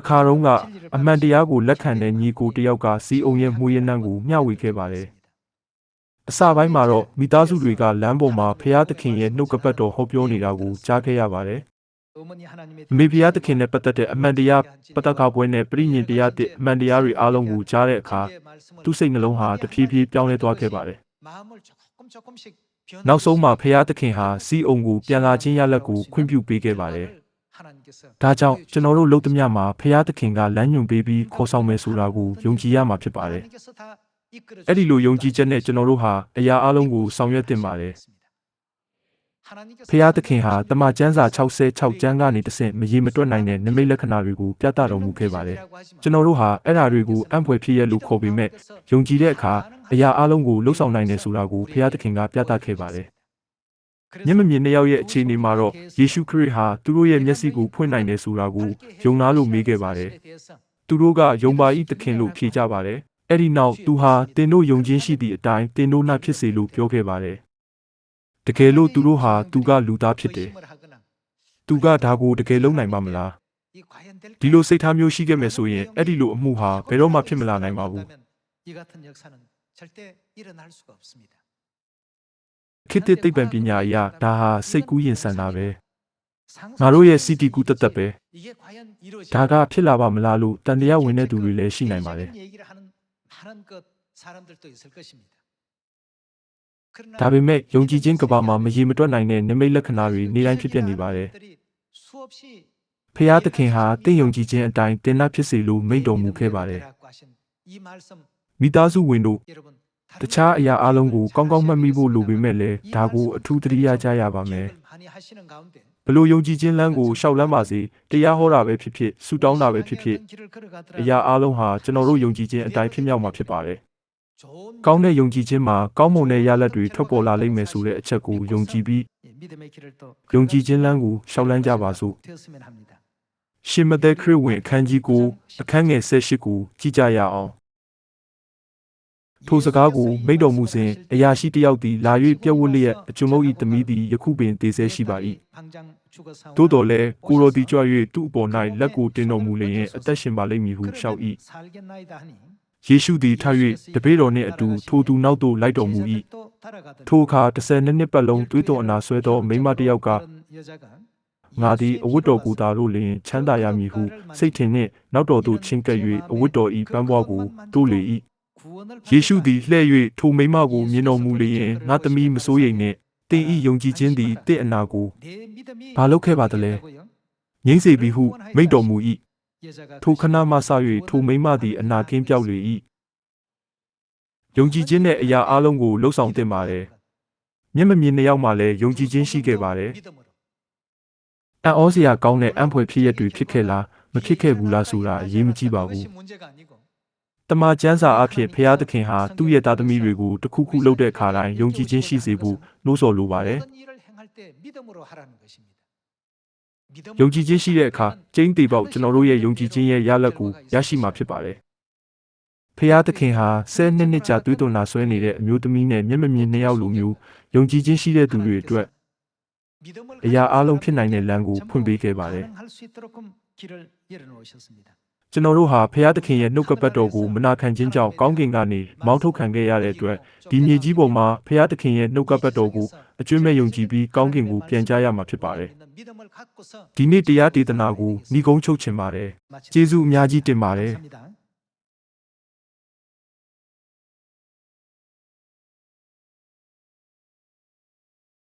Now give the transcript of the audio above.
တစ်ခါတုန်းကအမှန်တရားကိုလက်ခံတဲ့ညီကိုတယောက်ကစီအုံရဲ့မှုရနှံ့ကိုမျှဝေခဲ့ပါတယ်။အစပိုင်းမှာတော့မိသားစုတွေကလမ်းပေါ်မှာဖျားသခင်ရဲ့နှုတ်ကပတ်တော်ဟောပြောနေတာကိုကြားခဲ့ရပါတယ်။မေဖျားသခင်နဲ့ပတ်သက်တဲ့အမှန်တရားပတကပွဲနဲ့ပြိညင်တရားတဲ့အမှန်တရားတွေအားလုံးကိုကြားတဲ့အခါသူ့စိတ်နှလုံးဟာတဖြည်းဖြည်းပြောင်းလဲသွားခဲ့ပါတယ်။နောက်ဆုံးမှာဖျားသခင်ဟာစီအုံကိုပြန်လာခြင်းရလက်ကိုခွင့်ပြုပေးခဲ့ပါတယ်။ ဒါကြောင့်ကျွန်တော်တို့လုပ်သမျှမှာဖရာသခင်ကလမ်းညွှန်ပေးပြီးခေါ်ဆောင်မယ်ဆိုတာကိုယုံကြည်ရမှာဖြစ်ပါတယ်။အဲ့ဒီလိုယုံကြည်ချက်နဲ့ကျွန်တော်တို့ဟာအရာအလုံးကိုဆောင်ရွက်တင်ပါတယ်။ဖရာသခင်ဟာတမန်ကျမ်းစာ66ကျမ်းကနေတဆင့်မရေမတွက်နိုင်တဲ့နိမိတ်လက္ခဏာတွေကိုပြသတော်မူခဲ့ပါတယ်။ကျွန်တော်တို့ဟာအဲ့ဓာတွေကိုအံ့ဖွယ်ဖြစ်ရလို့ခေါ်ပေမဲ့ယုံကြည်တဲ့အခါအရာအလုံးကိုလှုပ်ဆောင်နိုင်တယ်ဆိုတာကိုဖရာသခင်ကပြသခဲ့ပါတယ်။ မျက်မမြင်နှစ်ယောက်ရဲ့အခြေအနေမှာတော့ယေရှုခရစ်ဟာသူတို့ရဲ့မျက်စိကိုဖွင့်နိုင်တယ်ဆိုတာကိုယုံနာလို့မေးခဲ့ပါတယ်။သူတို့ကယုံပါ၏သခင်လို့ဖြေကြပါတယ်။အဲ့ဒီနောက်သူဟာတင်တို့ယုံခြင်းရှိသည့်အတိုင်းတင်တို့၌ဖြစ်စေလို့ပြောခဲ့ပါတယ်။တကယ်လို့သူတို့ဟာသူကလူသားဖြစ်တယ်။ သူကဒါကိုတကယ်လုံးနိုင်ပါမလားဒီလိုစိတ်ထားမျိုးရှိခဲ့မယ်ဆိုရင်အဲ့ဒီလိုအမှုဟာဘယ်တော့မှဖြစ်မလာနိုင်ပါဘူး 이 같은 역사는 절대 일어날 수가 없습니다. ခေတ်သစ်သိပ္ပံပညာအရဒါဟာစိတ်ကူးယဉ်ဆန်တာပဲငါတို့ရဲ့ CT ကူတက်တက်ပဲဒါကဖြစ်လာပါမလားလို့တန်တရားဝင်တဲ့သူတွေလည်းရှိနိုင်ပါတယ်ဒါပေမဲ့ယုံကြည်ခြင်းကဘာမှမရေမတွက်နိုင်တဲ့နိမိတ်လက္ခဏာတွေနေတိုင်းဖြစ်ပျက်နေပါတယ်ဖျားသခင်ဟာတင့်ယုံကြည်ခြင်းအတိုင်းတင်နာဖြစ်စေလို့မိန့်တော်မူခဲ့ပါတယ်မိသားစုဝင်တို့ တခြားအရာအလုံးကိုကောင်းကောင်းမှတ်မိဖို့လိုပေမဲ့လည်းဒါကိုအထူးသတိရကြရပါမယ်။ဘလို့ယုံကြည်ခြင်းလမ်းကိုရှောက်လမ်းပါစေတရားဟောတာပဲဖြစ်ဖြစ်ဆုတောင်းတာပဲဖြစ်ဖြစ်အရာအလုံးဟာကျွန်တော်တို့ယုံကြည်ခြင်းအတိုင်းဖြစ်မြောက်မှာဖြစ်ပါတယ်။ကောင်းတဲ့ယုံကြည်ခြင်းမှာကောင်းမွန်တဲ့ရလဒ်တွေထွက်ပေါ်လာလိမ့်မယ်ဆိုတဲ့အချက်ကိုယုံကြည်ပြီးယုံကြည်ခြင်းလမ်းကိုရှောက်လမ်းကြပါစို့။ရှင်မသက်ခရစ်ဝင်အခန်းကြီးကိုအခန်းငယ်၁၈ကိုကြည့်ကြရအောင်။ ထိုစကားကိုမိတ်တော်မူစဉ်အရာရှိတစ်ယောက်သည်လာ၍ပြက်ဝတ်လျက်အကျွန်ုပ်၏သမီးသည်ယခုပင်တည်ဆဲရှိပါ၏သို့တော်လည်းကိုရောသည်ကြွ၍သူ့အပေါ်၌လက်ကိုတင်တော်မူလျင်အသက်ရှင်ပါလိမ့်မည်ဟုရှောက်၏ယေရှုသည်ထ၍တပည့်တော်နှင့်အတူထိုသူနောက်သို့လိုက်တော်မူ၏ထိုအခါ12နှစ်ပတ်လုံးတွေးတော်အနာဆွဲသောမိန်းမတစ်ယောက်ကငါသည်အဝတ်တော်ကိုသာလို့လျင်ချမ်းသာရမည်ဟုစိတ်ထင်နှင့်နောက်တော်သို့ချင်းကပ်၍အဝတ်တော်၏ပန်းပွားကိုတိုးလေ၏ ယေရှုသည်လှဲ့၍ထိုမိန်းမကိုမြင်တော်မူလျင်ငါသမီးမစိုးရိမ်နှင့်တင်ဤယုံကြည်ခြင်းသည်တင့်အနာကိုဘာလုပ်ခဲ့ပါသလဲငြိမ့်စေပြီဟုမိန့်တော်မူ၏ထိုခဏမှစ၍ထိုမိန်းမသည်အနာကင်းပြောက်လေ၏ယုံကြည်ခြင်းနဲ့အရာအလုံးကိုလှုပ်ဆောင်သင့်ပါတယ်မျက်မမြင်နှစ်ယောက်မှလည်းယုံကြည်ခြင်းရှိခဲ့ပါတယ်အံ့ဩစရာကောင်းတဲ့အံ့ဖွယ်ဖြစ်ရတွေဖြစ်ခဲ့လားမဖြစ်ခဲ့ဘူးလားဆိုတာအရေးမကြီးပါဘူး တမန်ကျမ်းစာအဖြစ်ဖျားသခင်ဟာသူ့ရဲ့သားသမီးတွေကိုတခုခုလုပ်တဲ့အခါတိုင်းယုံကြည်ခြင်းရှိစေဖို့နှိုးဆော်လိုပါတယ်ယုံယုံကြည်ခြင်းရှိတဲ့အခါကျင်းတေပေါက်ကျွန်တော်တို့ရဲ့ယုံကြည်ခြင်းရဲ့ရလဒ်ကိုရရှိမှာဖြစ်ပါတယ်ဖျားသခင်ဟာဆယ်နှစ်နှစ်ကြာတွေးတောနာဆွဲနေတဲ့အမျိုးသမီးနဲ့မျက်မမြင်နှစ်ယောက်လိုမျိုးယုံကြည်ခြင်းရှိတဲ့သူတွေအတွက်အရာအလုံးဖြစ်နိုင်တဲ့လမ်းကိုဖွင့်ပေးခဲ့ပါတယ် ကျွန်တော်တို့ဟာဖရာသခင်ရဲ့နှုတ်ကပတ်တော်ကိုမနာခံခြင်းကြောင့်ကောင်းကင်ကနေမောင်းထုတ်ခံခဲ့ရတဲ့အတွက်ဒီမြေကြီးပေါ်မှာဖရာသခင်ရဲ့နှုတ်ကပတ်တော်ကိုအကျွမ်းမဲ့ယုံကြည်ပြီးကောင်းကင်ကိုပြန်ကြားရမှာဖြစ်ပါတယ်။ဒီနေ့တရားဒေသနာကိုဤကုန်းချုပ်ချင်ပါတယ်။ကျေးဇူးအများကြီးတင်ပါတယ်။